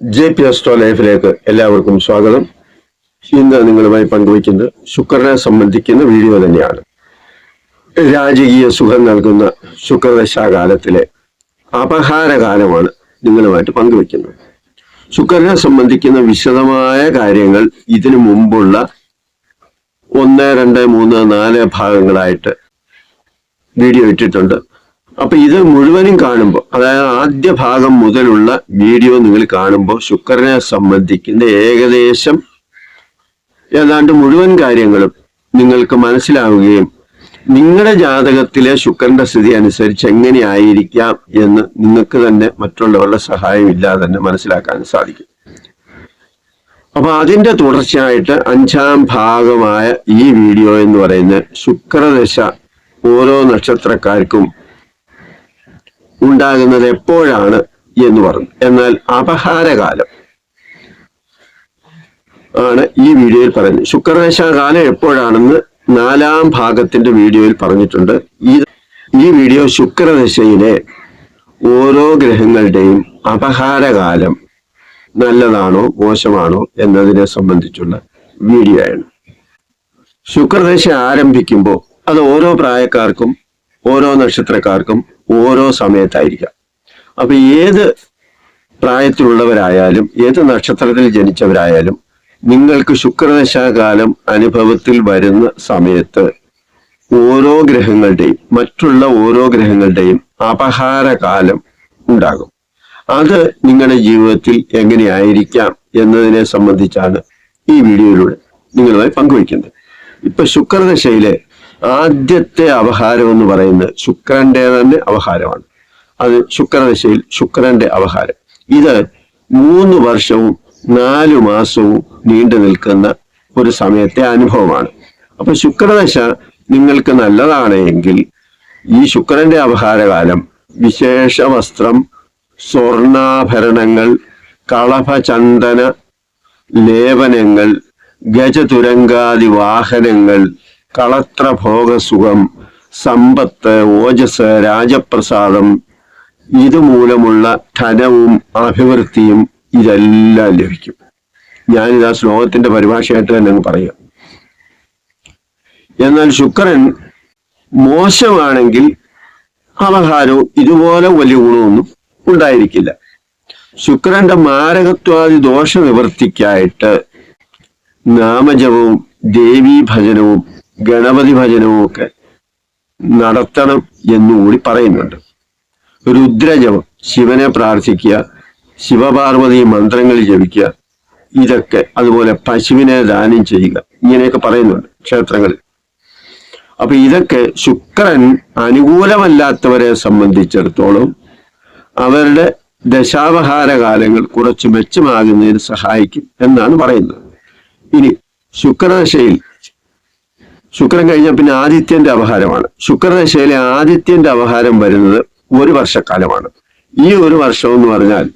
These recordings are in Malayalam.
ജെ പി അസ്ട്രോ ലൈഫിലേക്ക് എല്ലാവർക്കും സ്വാഗതം. ഇന്ന് നിങ്ങളുമായി പങ്കുവയ്ക്കുന്നത് ശുക്രനെ സംബന്ധിക്കുന്ന വീഡിയോ തന്നെയാണ്. രാജകീയ സുഖം നൽകുന്ന ശുക്രദശാകാലത്തിലെ അപഹാരകാലമാണ് നിങ്ങളുമായിട്ട് പങ്കുവയ്ക്കുന്നത്. ശുക്രനെ സംബന്ധിക്കുന്ന വിശദമായ കാര്യങ്ങൾ ഇതിനു മുമ്പുള്ള ഒന്ന് രണ്ട് മൂന്ന് നാല് ഭാഗങ്ങളായിട്ട് വീഡിയോ ഇട്ടിട്ടുണ്ട്. അപ്പൊ ഇത് മുഴുവനും കാണുമ്പോൾ അതായത് ആദ്യ ഭാഗം മുതലുള്ള വീഡിയോ നിങ്ങൾ കാണുമ്പോൾ ശുക്രനെ സംബന്ധിക്കുന്ന ഏകദേശം ഏതാണ്ട് മുഴുവൻ കാര്യങ്ങളും നിങ്ങൾക്ക് മനസ്സിലാവുകയും നിങ്ങളുടെ ജാതകത്തിലെ ശുക്രന്റെ സ്ഥിതി അനുസരിച്ച് എങ്ങനെയായിരിക്കാം എന്ന് നിങ്ങൾക്ക് തന്നെ മറ്റുള്ളവരുടെ സഹായം ഇല്ലാതെ തന്നെ മനസ്സിലാക്കാൻ സാധിക്കും. അപ്പൊ അതിന്റെ തുടർച്ചയായിട്ട് അഞ്ചാം ഭാഗമായ ഈ വീഡിയോ എന്ന് പറയുന്നത് ശുക്രദശ ഓരോ നക്ഷത്രക്കാർക്കും ഉണ്ടാകുന്നത് എപ്പോഴാണ് എന്ന് പറഞ്ഞു. എന്നാൽ അപഹാരകാലം ആണ് ഈ വീഡിയോയിൽ പറയുന്നത്. ശുക്രദശാകാലം എപ്പോഴാണെന്ന് നാലാം ഭാഗത്തിന്റെ വീഡിയോയിൽ പറഞ്ഞിട്ടുണ്ട്. ഈ ഈ വീഡിയോ ശുക്രദശയിലെ ഓരോ ഗ്രഹങ്ങളുടെയും അപഹാരകാലം നല്ലതാണോ മോശമാണോ എന്നതിനെ സംബന്ധിച്ചുള്ള വീഡിയോ ആണ് ശുക്രദശ ആരംഭിക്കുമ്പോൾ അത് ഓരോ പ്രായക്കാർക്കും ഓരോ നക്ഷത്രക്കാർക്കും ഓരോ സമയത്തായിരിക്കാം. അപ്പൊ ഏത് പ്രായത്തിലുള്ളവരായാലും ഏത് നക്ഷത്രത്തിൽ ജനിച്ചവരായാലും നിങ്ങൾക്ക് ശുക്രദശാകാലം അനുഭവത്തിൽ വരുന്ന സമയത്ത് ഓരോ ഗ്രഹങ്ങളുടെയും മറ്റുള്ള ഓരോ ഗ്രഹങ്ങളുടെയും അപഹാരകാലം ഉണ്ടാകും. അത് നിങ്ങളുടെ ജീവിതത്തിൽ എങ്ങനെയായിരിക്കാം എന്നതിനെ സംബന്ധിച്ചാണ് ഈ വീഡിയോയിലൂടെ നിങ്ങളുമായി പങ്കുവയ്ക്കുന്നത്. ഇപ്പൊ ശുക്രദശയിലെ ആദ്യത്തെ അപഹാരം എന്ന് പറയുന്നത് ശുക്രന്റെ തന്നെ അപഹാരമാണ് അത് ശുക്രദശയിൽ ശുക്രന്റെ അവഹാരം. ഇത് മൂന്ന് വർഷവും നാലു മാസവും നീണ്ടു നിൽക്കുന്ന ഒരു സമയത്തെ അനുഭവമാണ്. അപ്പൊ ശുക്രദശ നിങ്ങൾക്ക് നല്ലതാണെങ്കിൽ ഈ ശുക്രന്റെ അവഹാരകാലം വിശേഷ വസ്ത്രം സ്വർണാഭരണങ്ങൾ കളഭചന്ദന ലേപനങ്ങൾ ഗജതുരങ്കാദി വാഹനങ്ങൾ കളത്രഭോഗസുഖം സമ്പത്ത് ഓജസ് രാജപ്രസാദം ഇതുമൂലമുള്ള ധനവും അഭിവൃദ്ധിയും ഇതെല്ലാം ലഭിക്കും. ഞാനിത് ആ ശ്ലോകത്തിന്റെ പരിഭാഷയായിട്ട് തന്നെ അങ്ങ് പറയാം. എന്നാൽ ശുക്രൻ മോശമാണെങ്കിൽ അപഹാരവും ഇതുപോലെ വലിയ ഗുണമൊന്നും ഉണ്ടായിരിക്കില്ല. ശുക്രന്റെ മാരകത്വാദി ദോഷ നിവൃത്തിക്കായിട്ട് നാമജപവും ദേവീ ഭജനവും ഗണപതി ഭജനവും ഒക്കെ നടത്തണം എന്നുകൂടി പറയുന്നുണ്ട്. രുദ്രജപം ശിവനെ പ്രാർത്ഥിക്കുക ശിവപാർവതി മന്ത്രങ്ങൾ ജപിക്കുക ഇതൊക്കെ അതുപോലെ പശുവിനെ ദാനം ചെയ്യുക ഇങ്ങനെയൊക്കെ പറയുന്നുണ്ട് ക്ഷേത്രങ്ങളിൽ. അപ്പൊ ഇതൊക്കെ ശുക്രൻ അനുകൂലമല്ലാത്തവരെ സംബന്ധിച്ചിടത്തോളം അവരുടെ ദശാവഹാര കാലങ്ങൾ കുറച്ച് മെച്ചമാകുന്നതിന് സഹായിക്കും എന്നാണ് പറയുന്നത്. ഇനി ശുക്രദശയിൽ ശുക്രൻ കഴിഞ്ഞാൽ പിന്നെ ആദിത്യന്റെ അപഹാരമാണ്. ശുക്രദശയിലെ ആദിത്യന്റെ അപഹാരം വരുന്നത് ഒരു വർഷക്കാലമാണ്. ഈ ഒരു വർഷം എന്ന് പറഞ്ഞാൽ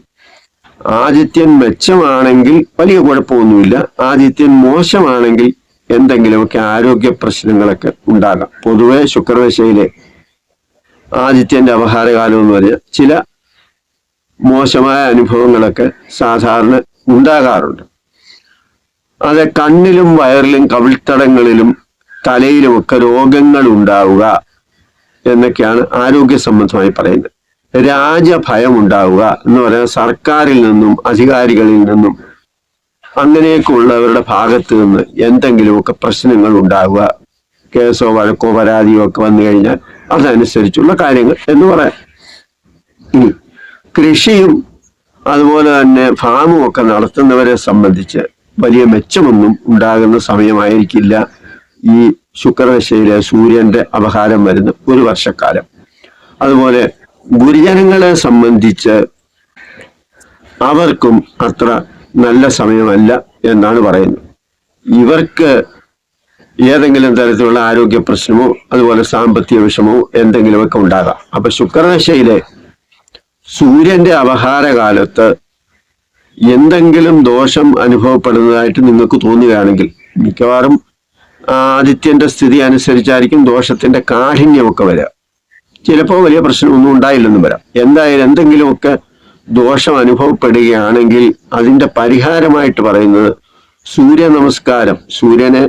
ആദിത്യൻ മെച്ചമാണെങ്കിൽ വലിയ കുഴപ്പമൊന്നുമില്ല. ആദിത്യൻ മോശമാണെങ്കിൽ എന്തെങ്കിലുമൊക്കെ ആരോഗ്യ പ്രശ്നങ്ങളൊക്കെ ഉണ്ടാകാം. പൊതുവെ ശുക്രദശയിലെ ആദിത്യന്റെ അപഹാരകാലം എന്ന് പറഞ്ഞാൽ ചില മോശമായ അനുഭവങ്ങളൊക്കെ സാധാരണ ഉണ്ടാകാറുണ്ട്. അത് കണ്ണിലും വയറിലും കവിൾത്തടങ്ങളിലും തലയിലുമൊക്കെ രോഗങ്ങൾ ഉണ്ടാവുക എന്നൊക്കെയാണ് ആരോഗ്യ സംബന്ധമായി പറയുന്നത്. രാജഭയം ഉണ്ടാവുക എന്ന് പറയുന്നത് സർക്കാരിൽ നിന്നും അധികാരികളിൽ നിന്നും അങ്ങനെയൊക്കെ ഉള്ളവരുടെ ഭാഗത്ത് നിന്ന് എന്തെങ്കിലുമൊക്കെ പ്രശ്നങ്ങൾ ഉണ്ടാവുക. കേസോ വഴക്കോ പരാതിയോ ഒക്കെ വന്നു കഴിഞ്ഞാൽ അതനുസരിച്ചുള്ള കാര്യങ്ങൾ എന്ന് പറയാം. ഇനി കൃഷിയും അതുപോലെ തന്നെ ഫാമും ഒക്കെ നടത്തുന്നവരെ സംബന്ധിച്ച് വലിയ മെച്ചമൊന്നും ഉണ്ടാകുന്ന സമയമായിരിക്കില്ല. ഈ ശുക്രദശയിലെ സൂര്യന്റെ അപഹാരം വരുന്ന ഒരു വർഷക്കാലം. അതുപോലെ ഗുരുജനങ്ങളെ സംബന്ധിച്ച് അവർക്കും അത്ര നല്ല സമയമല്ല എന്നാണ് പറയുന്നത്. ഇവർക്ക് ഏതെങ്കിലും തരത്തിലുള്ള ആരോഗ്യ പ്രശ്നമോ അതുപോലെ സാമ്പത്തിക വിഷമോ എന്തെങ്കിലുമൊക്കെ ഉണ്ടാകാം. അപ്പൊ ശുക്രദശയിലെ സൂര്യന്റെ അപഹാരകാലത്ത് എന്തെങ്കിലും ദോഷം അനുഭവപ്പെടുന്നതായിട്ട് നിങ്ങൾക്ക് തോന്നുകയാണെങ്കിൽ മിക്കവാറും ആദിത്യന്റെ സ്ഥിതി അനുസരിച്ചായിരിക്കും ദോഷത്തിന്റെ കാഠിന്യമൊക്കെ വരിക. ചിലപ്പോൾ വലിയ പ്രശ്നമൊന്നും ഉണ്ടായില്ലെന്നും വരാം. എന്തായാലും എന്തെങ്കിലുമൊക്കെ ദോഷം അനുഭവപ്പെടുകയാണെങ്കിൽ അതിന്റെ പരിഹാരമായിട്ട് പറയുന്നത് സൂര്യ നമസ്കാരം. സൂര്യനെ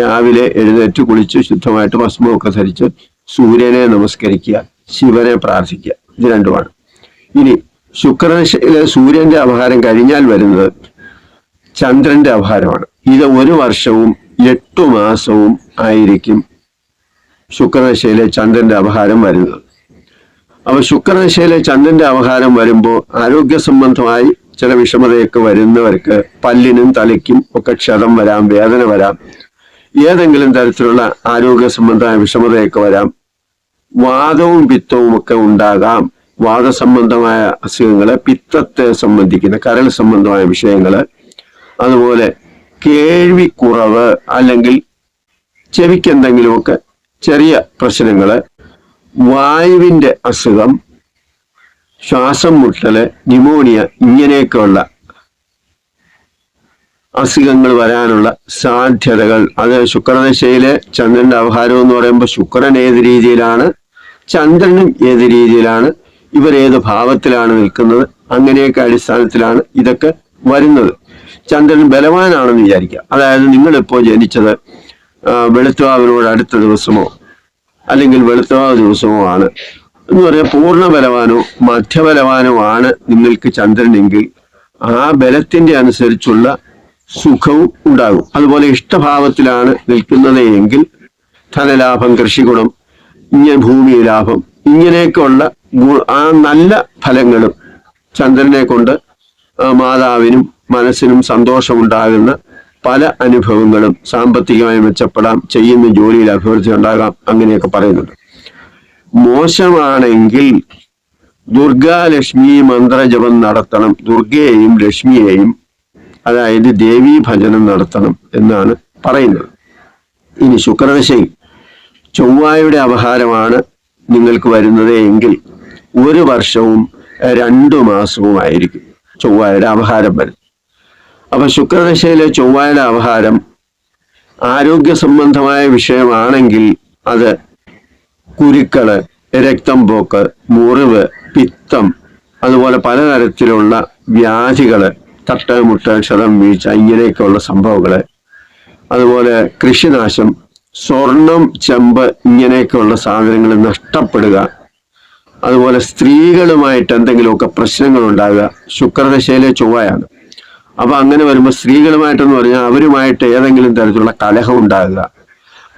രാവിലെ എഴുന്നേറ്റ് കുളിച്ച് ശുദ്ധമായിട്ട് ഭസ്മമൊക്കെ ധരിച്ച് സൂര്യനെ നമസ്കരിക്കുക ശിവനെ പ്രാർത്ഥിക്കുക. ഇത് രണ്ടുമാണ്. ഇനി ശുക്രദശയിലെ സൂര്യന്റെ അപഹാരം കഴിഞ്ഞാൽ വരുന്നത് ചന്ദ്രന്റെ അപഹാരമാണ്. ഇത് ഒരു വർഷവും എട്ടു മാസവും ആയിരിക്കും ശുക്രദശയിലെ ചന്ദ്രന്റെ അപഹാരം വരുന്നത്. അപ്പൊ ശുക്രദശയിലെ ചന്ദ്രന്റെ അപഹാരം വരുമ്പോൾ ആരോഗ്യ സംബന്ധമായി ചില വിഷമതയൊക്കെ വരുന്നവർക്ക് പല്ലിനും തലയ്ക്കും ഒക്കെ ക്ഷതം വരാം വേദന വരാം ഏതെങ്കിലും തരത്തിലുള്ള ആരോഗ്യ സംബന്ധമായ വിഷമതയൊക്കെ വരാം വാദവും പിത്തവും ഒക്കെ ഉണ്ടാകാം. വാദസംബന്ധമായ അസുഖങ്ങൾ പിത്തത്തെ സംബന്ധിക്കുന്ന കരൾ സംബന്ധമായ വിഷയങ്ങൾ അതുപോലെ കേൾവി കുറവ് അല്ലെങ്കിൽ ചെവിക്ക് എന്തെങ്കിലുമൊക്കെ ചെറിയ പ്രശ്നങ്ങൾ വായുവിന്റെ അസുഖം ശ്വാസം മുട്ടൽ ന്യൂമോണിയ ഇങ്ങനെയൊക്കെയുള്ള അസുഖങ്ങൾ വരാനുള്ള സാധ്യതകൾ. അത് ശുക്രദശയിലെ ചന്ദ്രന്റെ അവഹാരം എന്ന് പറയുമ്പോൾ ശുക്രൻ ഏത് രീതിയിലാണ് ചന്ദ്രനും ഏത് രീതിയിലാണ് ഇവരേത് ഭാവത്തിലാണ് നിൽക്കുന്നത് അങ്ങനെയൊക്കെ അടിസ്ഥാനത്തിലാണ് ഇതൊക്കെ വരുന്നത്. ചന്ദ്രൻ ബലവാനാണെന്ന് വിചാരിക്കുക. അതായത് നിങ്ങളിപ്പോൾ ജനിച്ചത് വെളുത്തുവാവിനോട് അടുത്ത ദിവസമോ അല്ലെങ്കിൽ വെളുത്തവാവ് ദിവസമോ ആണ്. എന്ന് പറയാൻ പൂർണ ബലവാനോ മധ്യബലവാനോ ആണ് നിങ്ങൾക്ക് ചന്ദ്രനെങ്കിൽ ആ ബലത്തിന്റെ അനുസരിച്ചുള്ള സുഖവും ഉണ്ടാകും. അതുപോലെ ഇഷ്ടഭാവത്തിലാണ് നിൽക്കുന്നത് എങ്കിൽ ധനലാഭം കൃഷിഗുണം ഇങ്ങനെ ഭൂമി ലാഭം ഇങ്ങനെയൊക്കെയുള്ള ആ നല്ല ഫലങ്ങളും ചന്ദ്രനെ കൊണ്ട് മാതാവിനും മനസ്സിനും സന്തോഷമുണ്ടാകുന്ന പല അനുഭവങ്ങളും സാമ്പത്തികമായി മെച്ചപ്പെടാം ചെയ്യുന്ന ജോലിയിൽ അഭിവൃദ്ധി ഉണ്ടാകാം അങ്ങനെയൊക്കെ പറയുന്നുണ്ട്. മോശമാണെങ്കിൽ ദുർഗാലക്ഷ്മി മന്ത്രജപം നടത്തണം ദുർഗയെയും ലക്ഷ്മിയെയും അതായത് ദേവീ ഭജനം നടത്തണം എന്നാണ് പറയുന്നത്. ഇനി ശുക്രദശയിൽ ചൊവ്വായുടെ അപഹാരമാണ് നിങ്ങൾക്ക് വരുന്നത് എങ്കിൽ ഒരു വർഷവും രണ്ടു മാസവും ആയിരിക്കും ചൊവ്വായുടെ അപഹാരം വരും അപ്പൊ ശുക്രദശയിലെ ചൊവ്വായുടെ ആഹാരം ആരോഗ്യ സംബന്ധമായ വിഷയമാണെങ്കിൽ അത് കുരുക്കൾ രക്തം പോക്ക് മുറിവ് പിത്തം അതുപോലെ പലതരത്തിലുള്ള വ്യാധികൾ തട്ട് മുട്ട ക്ഷതം വീഴ്ച ഇങ്ങനെയൊക്കെയുള്ള സംഭവങ്ങൾ അതുപോലെ കൃഷിനാശം സ്വർണം ചെമ്പ് ഇങ്ങനെയൊക്കെയുള്ള സാധനങ്ങൾ നഷ്ടപ്പെടുക അതുപോലെ സ്ത്രീകളുമായിട്ട് എന്തെങ്കിലുമൊക്കെ പ്രശ്നങ്ങൾ ഉണ്ടാകുക ശുക്രദശയിലെ ചൊവ്വയാണ്. അപ്പൊ അങ്ങനെ വരുമ്പോൾ സ്ത്രീകളുമായിട്ടെന്ന് പറഞ്ഞാൽ അവരുമായിട്ട് ഏതെങ്കിലും തരത്തിലുള്ള കലഹം ഉണ്ടാകുക.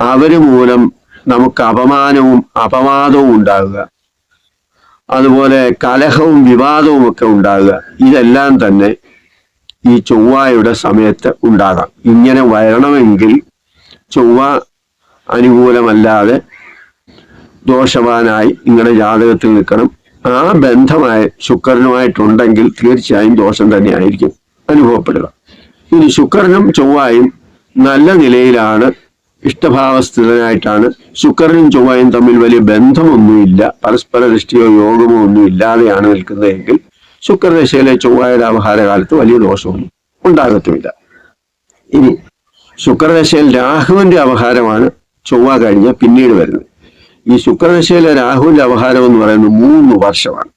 അവർ മൂലം നമുക്ക് അപമാനവും അപവാദവും ഉണ്ടാകുക. അതുപോലെ കലഹവും വിവാദവും ഒക്കെ ഉണ്ടാകുക. ഇതെല്ലാം തന്നെ ഈ ചൊവ്വായുടെ സമയത്ത് ഉണ്ടാകാം. ഇങ്ങനെ വരണമെങ്കിൽ ചൊവ്വ അനുകൂലമല്ലാതെ ദോഷവാനായി നിങ്ങളുടെ ജാതകത്തിൽ നിൽക്കണം. ആ ബന്ധമായി ശുക്രനുമായിട്ടുണ്ടെങ്കിൽ തീർച്ചയായും ദോഷം തന്നെയായിരിക്കും. അനുഭവപ്പെടുക. ഇനി ശുക്രനും ചൊവ്വായും നല്ല നിലയിലാണ് ഇഷ്ടഭാവസ്ഥിതനായിട്ടാണ്. ശുക്രനും ചൊവ്വായും തമ്മിൽ വലിയ ബന്ധമൊന്നുമില്ല പരസ്പര ദൃഷ്ടിയോ യോഗമോ ഒന്നും ഇല്ലാതെയാണ് നിൽക്കുന്നതെങ്കിൽ ശുക്രദശയിലെ ചൊവ്വായുടെ അവഹാരകാലത്ത് വലിയ ദോഷമൊന്നും ഉണ്ടാകത്തുമില്ല. ഇനി ശുക്രദശയിൽ രാഹുവിന്റെ അവഹാരമാണ് ചൊവ്വ കഴിഞ്ഞ പിന്നീട് വരുന്നത്. ഈ ശുക്രദശയിലെ രാഹുവിന്റെ അവഹാരം എന്ന് പറയുന്നത് മൂന്ന് വർഷമാണ്.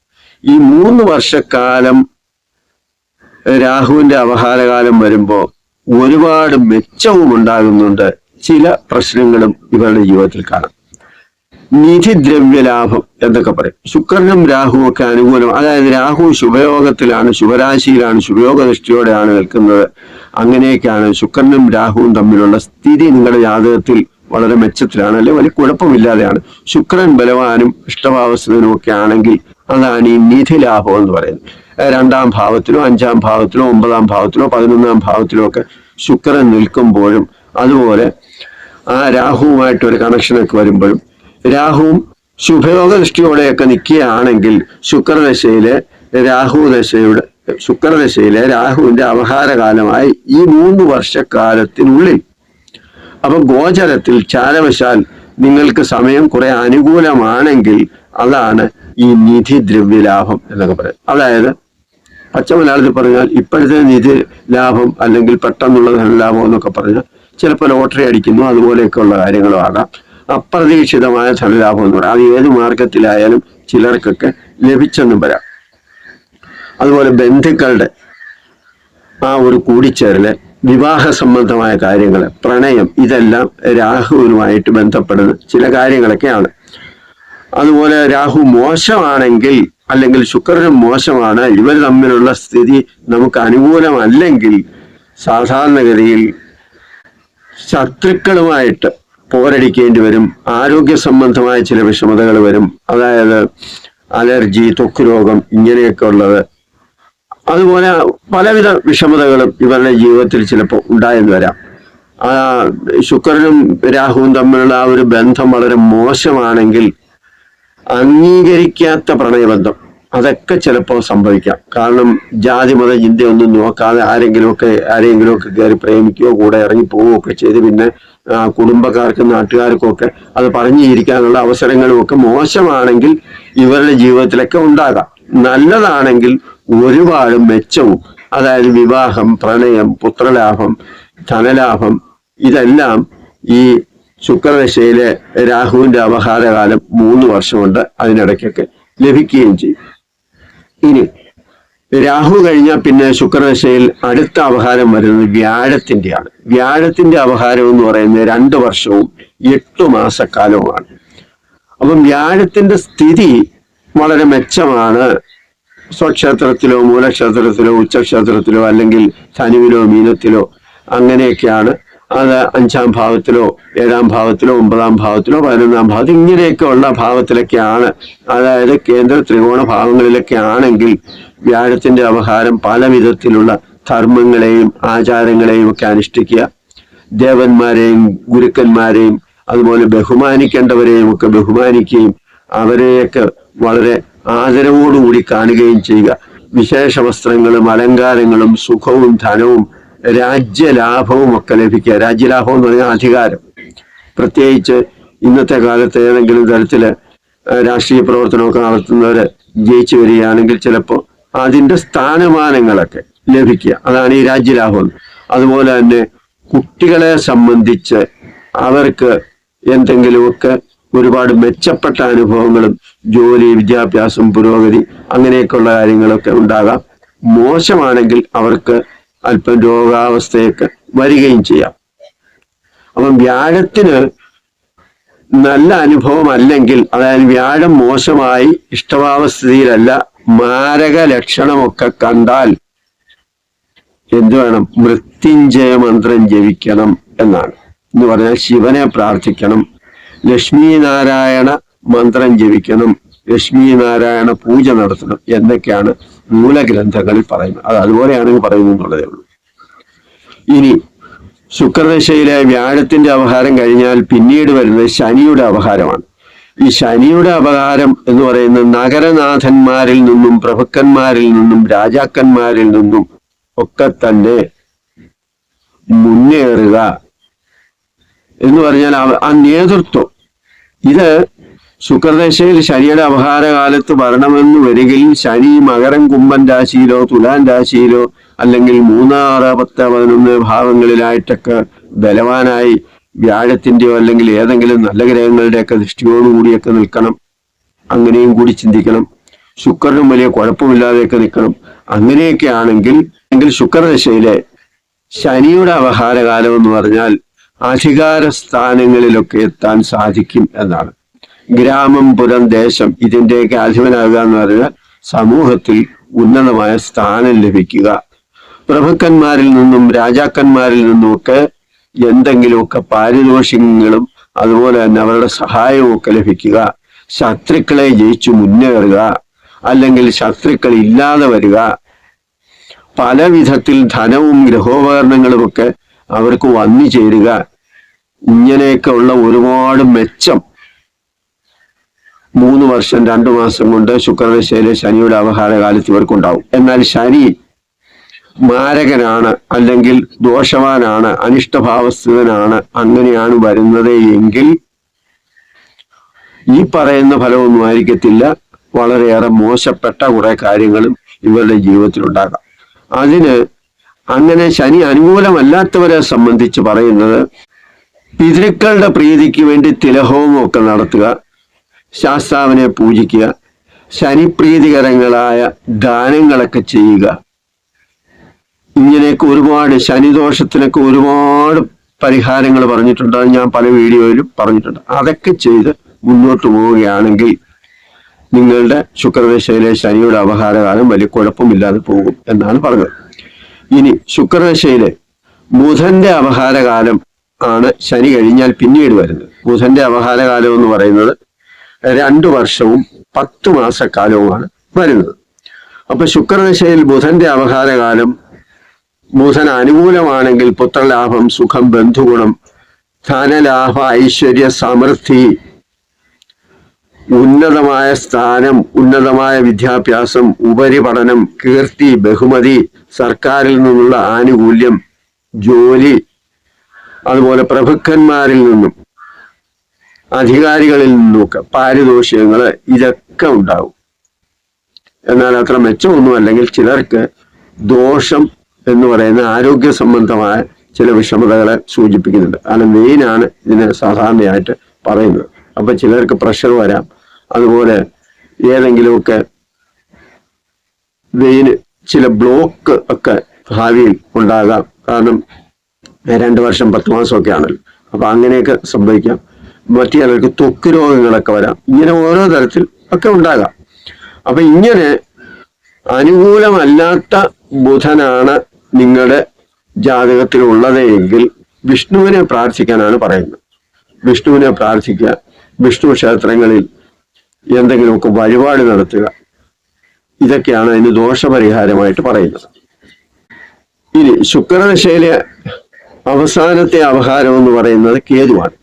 ഈ മൂന്ന് വർഷക്കാലം രാഹുവിന്റെ അവഹാരകാലം വരുമ്പോൾ ഒരുപാട് മെച്ചവും ഉണ്ടാകുന്നുണ്ട് ചില പ്രശ്നങ്ങളും ഇവരുടെ ജീവിതത്തിൽ കാണാം. നിധിദ്രവ്യ ലാഭം എന്നൊക്കെ പറയും. ശുക്രനും രാഹുവും ഒക്കെ അനുകൂലം. അതായത് രാഹു ശുഭയോഗത്തിലാണ് ശുഭരാശിയിലാണ് ശുഭയോഗ ദൃഷ്ടിയോടെയാണ് നിൽക്കുന്നത്. അങ്ങനെയൊക്കെയാണ് ശുക്രനും രാഹുവും തമ്മിലുള്ള സ്ഥിതി നിങ്ങളുടെ ജാതകത്തിൽ വളരെ മെച്ചത്തിലാണ് അല്ലെ വലിയ കുഴപ്പമില്ലാതെയാണ്. ശുക്രൻ ബലവാനും ഇഷ്ടഭാവസ്ഥനും ഒക്കെ ആണെങ്കിൽ അതാണ് ഈ നിധി ലാഭം എന്ന് പറയുന്നത്. രണ്ടാം ഭാവത്തിലോ അഞ്ചാം ഭാവത്തിലോ ഒമ്പതാം ഭാവത്തിലോ പതിനൊന്നാം ഭാവത്തിലോ ഒക്കെ ശുക്രൻ നിൽക്കുമ്പോഴും അതുപോലെ ആ രാഹുവുമായിട്ട് ഒരു കണക്ഷനൊക്കെ വരുമ്പോഴും രാഹുവും ശുഭയോഗ ദൃഷ്ടിയോടെയൊക്കെ നിൽക്കുകയാണെങ്കിൽ ശുക്രദശയിലെ രാഹു ദശയുടെ ശുക്രദശയിലെ രാഹുവിന്റെ അവഹാരകാലമായി ഈ മൂന്ന് വർഷക്കാലത്തിനുള്ളിൽ. അപ്പൊ ഗോചരത്തിൽ ചാരവശാൽ നിങ്ങൾക്ക് സമയം കുറെ അനുകൂലമാണെങ്കിൽ അതാണ് ഈ നിധി ദ്രവ്യലാഭം എന്നൊക്കെ പറയും. അതായത് പച്ച മലയാളത്തിൽ പറഞ്ഞാൽ ഇപ്പോഴത്തെ നിധി ലാഭം അല്ലെങ്കിൽ പെട്ടെന്നുള്ള ധനലാഭം എന്നൊക്കെ പറഞ്ഞാൽ ചിലപ്പോൾ ലോട്ടറി അടിക്കുന്നു അതുപോലെയൊക്കെയുള്ള കാര്യങ്ങളും ആകാം. അപ്രതീക്ഷിതമായ ധനലാഭം എന്ന് പറയാം. അത് ഏത് മാർഗത്തിലായാലും ചിലർക്കൊക്കെ ലഭിച്ചെന്നും വരാം. അതുപോലെ ബന്ധുക്കളുടെ ആ ഒരു കൂടിച്ചേരൽ വിവാഹ സംബന്ധമായ കാര്യങ്ങൾ പ്രണയം ഇതെല്ലാം രാഹുവിനുമായിട്ട് ബന്ധപ്പെടുന്ന ചില കാര്യങ്ങളൊക്കെയാണ്. അതുപോലെ രാഹു മോശമാണെങ്കിൽ അല്ലെങ്കിൽ ശുക്രനും മോശമാണ് ഇവർ തമ്മിലുള്ള സ്ഥിതി നമുക്ക് അനുകൂലമല്ലെങ്കിൽ സാധാരണഗതിയിൽ ശത്രുക്കളുമായിട്ട് പോരടിക്കേണ്ടി വരും ആരോഗ്യ സംബന്ധമായ ചില വിഷമതകൾ വരും. അതായത് അലർജി ത്വക്ക് രോഗം ഇങ്ങനെയൊക്കെ ഉള്ളത്. അതുപോലെ പലവിധ വിഷമതകളും ഇവരുടെ ജീവിതത്തിൽ ചിലപ്പോൾ ഉണ്ടായെന്ന് വരാം. ശുക്രനും രാഹുവും തമ്മിലുള്ള ആ ഒരു ബന്ധം വളരെ മോശമാണെങ്കിൽ അംഗീകരിക്കാത്ത പ്രണയബന്ധം. അതൊക്കെ ചിലപ്പോൾ സംഭവിക്കാം. കാരണം ജാതി മത ചിന്തയൊന്നും നോക്കാതെ ആരെങ്കിലുമൊക്കെ ആരെങ്കിലുമൊക്കെ കയറി പ്രേമിക്കുകയോ കൂടെ ഇറങ്ങി പോവുകയൊക്കെ ചെയ്ത് പിന്നെ കുടുംബക്കാർക്കും നാട്ടുകാർക്കും ഒക്കെ അത് പറഞ്ഞിരിക്കാനുള്ള അവസരങ്ങളും ഒക്കെ മോശമാണെങ്കിൽ ഇവരുടെ ജീവിതത്തിലൊക്കെ ഉണ്ടാകാം. നല്ലതാണെങ്കിൽ ഒരുപാട് മെച്ചവും അതായത് വിവാഹം പ്രണയം പുത്രലാഭം ധനലാഭം ഇതെല്ലാം ഈ ശുക്രദശയിലെ രാഹുവിന്റെ അപഹാരകാലം മൂന്ന് വർഷമുണ്ട് അതിനിടയ്ക്കൊക്കെ ലഭിക്കുകയും ചെയ്യും. ഇനി രാഹു കഴിഞ്ഞാൽ പിന്നെ ശുക്രദശയിൽ അടുത്ത അപഹാരം വരുന്നത് വ്യാഴത്തിന്റെയാണ്. വ്യാഴത്തിന്റെ അപഹാരം എന്ന് പറയുന്നത് രണ്ട് വർഷവും എട്ടു മാസക്കാലവുമാണ്. അപ്പം വ്യാഴത്തിന്റെ സ്ഥിതി വളരെ മെച്ചമാണ്. സ്വക്ഷേത്രത്തിലോ മൂലക്ഷേത്രത്തിലോ ഉച്ചക്ഷേത്രത്തിലോ അല്ലെങ്കിൽ ധനുവിലോ മീനത്തിലോ അങ്ങനെയൊക്കെയാണ് അത് അഞ്ചാം ഭാവത്തിലോ ഏഴാം ഭാവത്തിലോ ഒമ്പതാം ഭാവത്തിലോ പതിനൊന്നാം ഭാവത്തിൽ ഇങ്ങനെയൊക്കെ ഉള്ള ഭാവത്തിലൊക്കെയാണ്. അതായത് കേന്ദ്ര ത്രികോണ ഭാവങ്ങളിലൊക്കെ ആണെങ്കിൽ വ്യാഴത്തിന്റെ അവഹാരം പല വിധത്തിലുള്ള ധർമ്മങ്ങളെയും ആചാരങ്ങളെയും ഒക്കെ അനുഷ്ഠിക്കുക. ദേവന്മാരെയും ഗുരുക്കന്മാരെയും അതുപോലെ ബഹുമാനിക്കേണ്ടവരെയും ഒക്കെ ബഹുമാനിക്കുകയും അവരെയൊക്കെ വളരെ ആദരവോടുകൂടി കാണുകയും ചെയ്യുക. വിശേഷ വസ്ത്രങ്ങളും അലങ്കാരങ്ങളും സുഖവും ധനവും രാജ്യലാഭവും ഒക്കെ ലഭിക്കുക. രാജ്യലാഭം എന്ന് പറഞ്ഞാൽ അധികാരം. പ്രത്യേകിച്ച് ഇന്നത്തെ കാലത്ത് ഏതെങ്കിലും തരത്തിൽ രാഷ്ട്രീയ പ്രവർത്തനമൊക്കെ നടത്തുന്നവര് ജയിച്ചു വരികയാണെങ്കിൽ ചിലപ്പോൾ അതിന്റെ സ്ഥാനമാനങ്ങളൊക്കെ ലഭിക്കുക. അതാണ് ഈ രാജ്യലാഭം. അതുപോലെ തന്നെ കുട്ടികളെ സംബന്ധിച്ച് അവർക്ക് എന്തെങ്കിലുമൊക്കെ ഒരുപാട് മെച്ചപ്പെട്ട അനുഭവങ്ങളും ജോലി വിദ്യാഭ്യാസം പുരോഗതി അങ്ങനെയൊക്കെയുള്ള കാര്യങ്ങളൊക്കെ ഉണ്ടാകാം. മോശമാണെങ്കിൽ അവർക്ക് അല്പം രോഗാവസ്ഥയൊക്കെ വരികയും ചെയ്യാം. അപ്പം വ്യാഴത്തിന് നല്ല അനുഭവം അല്ലെങ്കിൽ അതായത് വ്യാഴം മോശമായി ഇഷ്ടഭാവസ്ഥിതിയിലല്ല മാരക ലക്ഷണമൊക്കെ കണ്ടാൽ എന്തു വേണം? മൃത്യുഞ്ജയ മന്ത്രം ജപിക്കണം എന്നാണ്. എന്ന് പറഞ്ഞാൽ ശിവനെ പ്രാർത്ഥിക്കണം ലക്ഷ്മി നാരായണ മന്ത്രം ജപിക്കണം ലക്ഷ്മി നാരായണ പൂജ നടത്തണം എന്നൊക്കെയാണ് മൂലഗ്രന്ഥങ്ങളിൽ പറയുന്നത് അത് അതുപോലെയാണെങ്കിൽ പറയുന്നു എന്നുള്ളതേ ഉള്ളൂ. ഇനി ശുക്രദശയിലെ വ്യാഴത്തിന്റെ അപഹാരം കഴിഞ്ഞാൽ പിന്നീട് വരുന്നത് ശനിയുടെ അപഹാരമാണ് ഈ ശനിയുടെ അപഹാരം എന്ന് പറയുന്നത് നഗരനാഥന്മാരിൽ നിന്നും പ്രഭുക്കന്മാരിൽ നിന്നും രാജാക്കന്മാരിൽ നിന്നും ഒക്കെ തന്നെ മുന്നേറുക എന്ന് പറഞ്ഞാൽ ആ നേതൃത്വം. ഇത് ശുക്രദശയിൽ ശനിയുടെ അപഹാരകാലത്ത് വരണമെന്ന് വരികിൽ ശനി മകരം കുംഭൻ രാശിയിലോ തുലാൻ രാശിയിലോ അല്ലെങ്കിൽ മൂന്നാറ് പത്ത് പതിനൊന്ന് ഭാവങ്ങളിലായിട്ടൊക്കെ ബലവാനായി വ്യാഴത്തിന്റെയോ അല്ലെങ്കിൽ ഏതെങ്കിലും നല്ല ഗ്രഹങ്ങളുടെയൊക്കെ ദൃഷ്ടിയോടുകൂടിയൊക്കെ നിൽക്കണം. അങ്ങനെയും കൂടി ചിന്തിക്കണം. ശുക്രനും വലിയ കുഴപ്പമില്ലാതെയൊക്കെ നിൽക്കണം. അങ്ങനെയൊക്കെ ആണെങ്കിൽ എങ്കിൽ ശുക്രദശയിലെ ശനിയുടെ അവഹാരകാലം എന്ന് പറഞ്ഞാൽ അധികാര സ്ഥാനങ്ങളിലൊക്കെ എത്താൻ സാധിക്കും എന്നാണ്. ഗ്രാമം പുരം ദേശം ഇതിന്റെയൊക്കെ അധിപനാകുക എന്ന് പറഞ്ഞാൽ സമൂഹത്തിൽ ഉന്നതമായ സ്ഥാനം ലഭിക്കുക. പ്രഭുക്കന്മാരിൽ നിന്നും രാജാക്കന്മാരിൽ നിന്നും നിന്നുമൊക്കെ എന്തെങ്കിലുമൊക്കെ പാരിതോഷികങ്ങളും അതുപോലെ തന്നെ അവരുടെ സഹായവും ഒക്കെ ലഭിക്കുക. ശത്രുക്കളെ ജയിച്ചു മുന്നേറുക. അല്ലെങ്കിൽ ശത്രുക്കൾ ഇല്ലാതെ വരിക. പല വിധത്തിൽ ധനവും ഗൃഹോപകരണങ്ങളുമൊക്കെ അവർക്ക് വന്നു ചേരുക. ഇങ്ങനെയൊക്കെ ഉള്ള ഒരുപാട് മെച്ചം മൂന്ന് വർഷം രണ്ടു മാസം കൊണ്ട് ശുക്രദശയിലെ ശനിയുടെ അവഹാര കാലത്ത് ഇവർക്കുണ്ടാവും. എന്നാൽ ശനി മാരകനാണ് അല്ലെങ്കിൽ ദോഷവാനാണ് അനിഷ്ടഭാവസ്ഥിതനാണ് അങ്ങനെയാണ് വരുന്നത് എങ്കിൽ ഈ പറയുന്ന ഫലമൊന്നും ആയിരിക്കത്തില്ല. വളരെയേറെ മോശപ്പെട്ട കുറെ കാര്യങ്ങളും ഇവരുടെ ജീവിതത്തിൽ ഉണ്ടാകാം അതിന് അങ്ങനെ ശനി അനുകൂലമല്ലാത്തവരെ സംബന്ധിച്ച് പറയുന്നത് പിതൃക്കളുടെ പ്രീതിക്ക് വേണ്ടി തിലഹവും ഒക്കെ നടത്തുക ശാസ്താവിനെ പൂജിക്കുക ശനിപ്രീതികരങ്ങളായ ദാനങ്ങളൊക്കെ ചെയ്യുക. ഇങ്ങനെയൊക്കെ ഒരുപാട് ശനിദോഷത്തിനൊക്കെ ഒരുപാട് പരിഹാരങ്ങൾ പറഞ്ഞിട്ടുണ്ട്. അത് ഞാൻ പല വീഡിയോയിലും പറഞ്ഞിട്ടുണ്ട്. അതൊക്കെ ചെയ്ത് മുന്നോട്ട് പോവുകയാണെങ്കിൽ നിങ്ങളുടെ ശുക്രദശയിലെ ശനിയുടെ അപഹാരകാലം വലിയ കുഴപ്പമില്ലാതെ പോകും എന്നാണ് പറഞ്ഞത്. ഇനി ശുക്രദശയിലെ ബുധന്റെ അപഹാരകാലം ആണ് ശനി കഴിഞ്ഞാൽ പിന്നീട് വരുന്നത്. ബുധന്റെ അപഹാരകാലം എന്ന് പറയുന്നത് രണ്ടു വർഷവും പത്ത് മാസക്കാലവുമാണ് വരുന്നത്. അപ്പൊ ശുക്രദശയിൽ ബുധന്റെ അവഹാരകാലം ബുധൻ അനുകൂലമാണെങ്കിൽ പുത്രലാഭം സുഖം ബന്ധുഗുണം ധനലാഭ ഐശ്വര്യ സമൃദ്ധി ഉന്നതമായ സ്ഥാനം ഉന്നതമായ വിദ്യാഭ്യാസം ഉപരിപഠനം കീർത്തി ബഹുമതി സർക്കാരിൽ നിന്നുള്ള ആനുകൂല്യം ജോലി അതുപോലെ പ്രഭുക്കന്മാരിൽ നിന്നും അധികാരികളിൽ നിന്നൊക്കെ പാരിതോഷികങ്ങൾ ഇതൊക്കെ ഉണ്ടാവും. എന്നാൽ അത്ര മെച്ചമൊന്നും അല്ലെങ്കിൽ ചിലർക്ക് ദോഷം എന്ന് പറയുന്ന ആരോഗ്യ സംബന്ധമായ ചില വിഷമതകളെ സൂചിപ്പിക്കുന്നുണ്ട്. അല്ല മെയിനാണ് ഇതിനെ സാധാരണയായിട്ട് പറയുന്നത്. അപ്പൊ ചിലർക്ക് പ്രഷർ വരാം. അതുപോലെ ഏതെങ്കിലുമൊക്കെ വെയിന് ചില ബ്ലോക്ക് ഒക്കെ ഭാവിയിൽ ഉണ്ടാകാം. കാരണം രണ്ട് വർഷം പത്ത് മാസമൊക്കെ ആണല്ലോ. അപ്പൊ അങ്ങനെയൊക്കെ സംഭവിക്കാം. മറ്റു ചിലർക്ക് ത്വക്ക് രോഗങ്ങളൊക്കെ വരാം. ഇങ്ങനെ ഓരോ തരത്തിൽ ഒക്കെ ഉണ്ടാകാം. അപ്പൊ ഇങ്ങനെ അനുകൂലമല്ലാത്ത ബുധനാണ് നിങ്ങളുടെ ജാതകത്തിലുള്ളത് എങ്കിൽ വിഷ്ണുവിനെ പ്രാർത്ഥിക്കാനാണ് പറയുന്നത്. വിഷ്ണുവിനെ പ്രാർത്ഥിക്കുക വിഷ്ണു ക്ഷേത്രങ്ങളിൽ എന്തെങ്കിലുമൊക്കെ വഴിപാട് നടത്തുക. ഇതൊക്കെയാണ് അതിന് ദോഷപരിഹാരമായിട്ട് പറയുന്നത്. ഇനി ശുക്രദശയിലെ അവസാനത്തെ അപഹാരം എന്ന് പറയുന്നത് കേതുവാണ്.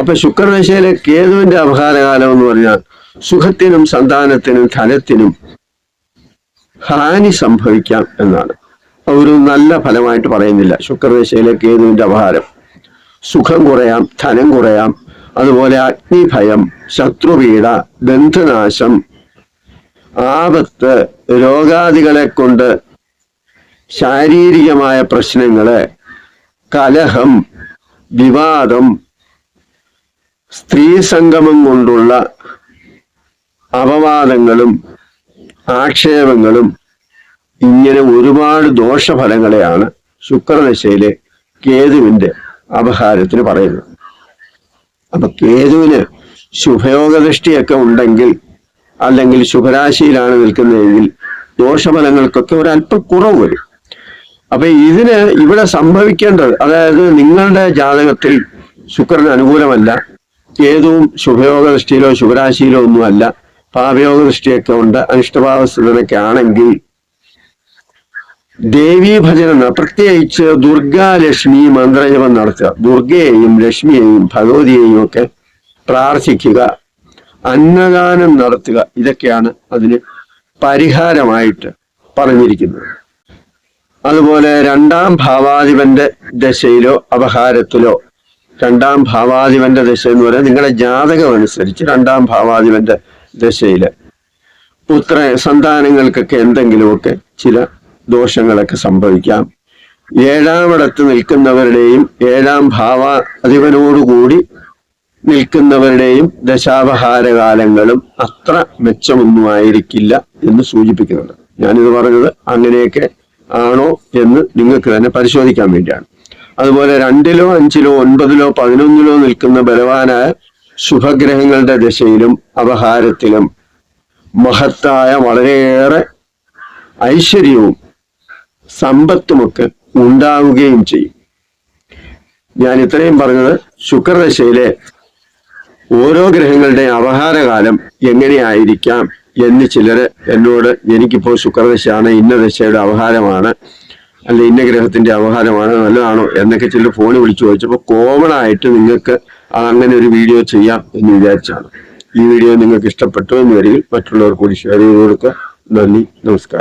അപ്പൊ ശുക്രദശയിലെ കേതുവിന്റെ അപഹാരകാലം എന്ന് പറഞ്ഞാൽ സുഖത്തിനും സന്താനത്തിനും ധനത്തിനും ഹാനി സംഭവിക്കാം എന്നാണ്. ഒരു നല്ല ഫലമായിട്ട് പറയുന്നില്ല ശുക്രദശയിലെ കേതുവിന്റെ അപഹാരം. സുഖം കുറയാം ധനം കുറയാം അതുപോലെ അഗ്നിഭയം ശത്രുപീഡ ബന്ധനാശം ആപത്ത് രോഗാദികളെ കൊണ്ട് ശാരീരികമായ പ്രശ്നങ്ങൾ കലഹം വിവാദം സ്ത്രീ സംഗമം കൊണ്ടുള്ള അപവാദങ്ങളും ആക്ഷേപങ്ങളും ഇങ്ങനെ ഒരുപാട് ദോഷഫലങ്ങളെയാണ് ശുക്രദശയിലെ കേതുവിന്റെ അപഹാരത്തിന് പറയുന്നത്. അപ്പൊ കേതുവിന് ശുഭയോഗദൃഷ്ടിയൊക്കെ ഉണ്ടെങ്കിൽ അല്ലെങ്കിൽ ശുഭരാശിയിലാണ് നിൽക്കുന്നതെങ്കിൽ ദോഷഫലങ്ങൾക്കൊക്കെ ഒരല്പം കുറവ് വരും. അപ്പൊ ഇതിന് ഇവിടെ സംഭവിക്കേണ്ടത് അതായത് നിങ്ങളുടെ ജാതകത്തിൽ ശുക്രന് അനുകൂലമല്ല കേതുവും ശുഭയോഗ ദൃഷ്ടിയിലോ ശുഭരാശിയിലോ ഒന്നുമല്ല. പാപയോഗ ദൃഷ്ടിയൊക്കെ ഉണ്ട്. അനിഷ്ടഭാവസ്ഥിതനൊക്കെ ആണെങ്കിൽ ദേവീ ഭജനം പ്രത്യേകിച്ച് ദുർഗാലക്ഷ്മി മന്ത്രജപം നടത്തുക. ദുർഗയെയും ലക്ഷ്മിയെയും ഭഗവതിയെയും ഒക്കെ പ്രാർത്ഥിക്കുക. അന്നദാനം നടത്തുക. ഇതൊക്കെയാണ് അതിന് പരിഹാരമായിട്ട് പറഞ്ഞിരിക്കുന്നത്. അതുപോലെ രണ്ടാം ഭാവാധിപന്റെ ദശയിലോ അപഹാരത്തിലോ രണ്ടാം ഭാവാധിപന്റെ ദശ എന്ന് പറയുന്നത് നിങ്ങളുടെ ജാതകം അനുസരിച്ച് രണ്ടാം ഭാവാധിപന്റെ ദശയിൽ പുത്ര സന്താനങ്ങൾക്കൊക്കെ എന്തെങ്കിലുമൊക്കെ ചില ദോഷങ്ങളൊക്കെ സംഭവിക്കാം. ഏഴാമിടത്ത് നിൽക്കുന്നവരുടെയും ഏഴാം ഭാവാധിപനോടുകൂടി നിൽക്കുന്നവരുടെയും ദശാപഹാരകാലങ്ങളും അത്ര മെച്ചമൊന്നും ആയിരിക്കില്ല എന്ന് സൂചിപ്പിക്കുന്നുണ്ട്. ഞാനിത് പറഞ്ഞത് അങ്ങനെയൊക്കെ ആണോ എന്ന് നിങ്ങൾക്ക് തന്നെ പരിശോധിക്കാൻ വേണ്ടിയാണ്. അതുപോലെ രണ്ടിലോ അഞ്ചിലോ ഒൻപതിലോ പതിനൊന്നിലോ നിൽക്കുന്ന ബലവാനായ ശുഭഗ്രഹങ്ങളുടെ ദശയിലും അപഹാരത്തിലും മഹത്തായ വളരെയേറെ ഐശ്വര്യവും സമ്പത്തുമൊക്കെ ഉണ്ടാവുകയും ചെയ്യും. ഞാൻ ഇത്രയും പറഞ്ഞത് ശുക്രദശയിലെ ഓരോ ഗ്രഹങ്ങളുടെ അവഹാരകാലം എങ്ങനെയായിരിക്കാം എന്ന് ചിലര് എന്നോട് എനിക്കിപ്പോൾ ശുക്രദശയാണ് ഇന്ന ദശയുടെ അപഹാരമാണ്. അല്ല ഇന്ന ഗ്രഹത്തിന്റെ അവഹാരമാണ് നല്ലതാണോ എന്നൊക്കെ ചില ഫോണിൽ വിളിച്ചു ചോദിച്ചപ്പോൾ കോമൺ ആയിട്ട് നിങ്ങൾക്ക് അങ്ങനെ ഒരു വീഡിയോ ചെയ്യാം എന്ന് വിചാരിച്ചാണ്. ഈ വീഡിയോ നിങ്ങൾക്ക് ഇഷ്ടപ്പെട്ടു എന്ന് വരികിൽ മറ്റുള്ളവർ കൂടി ഷെയർ ചെയ്ത് കൊടുക്കുക. നന്ദി നമസ്കാരം.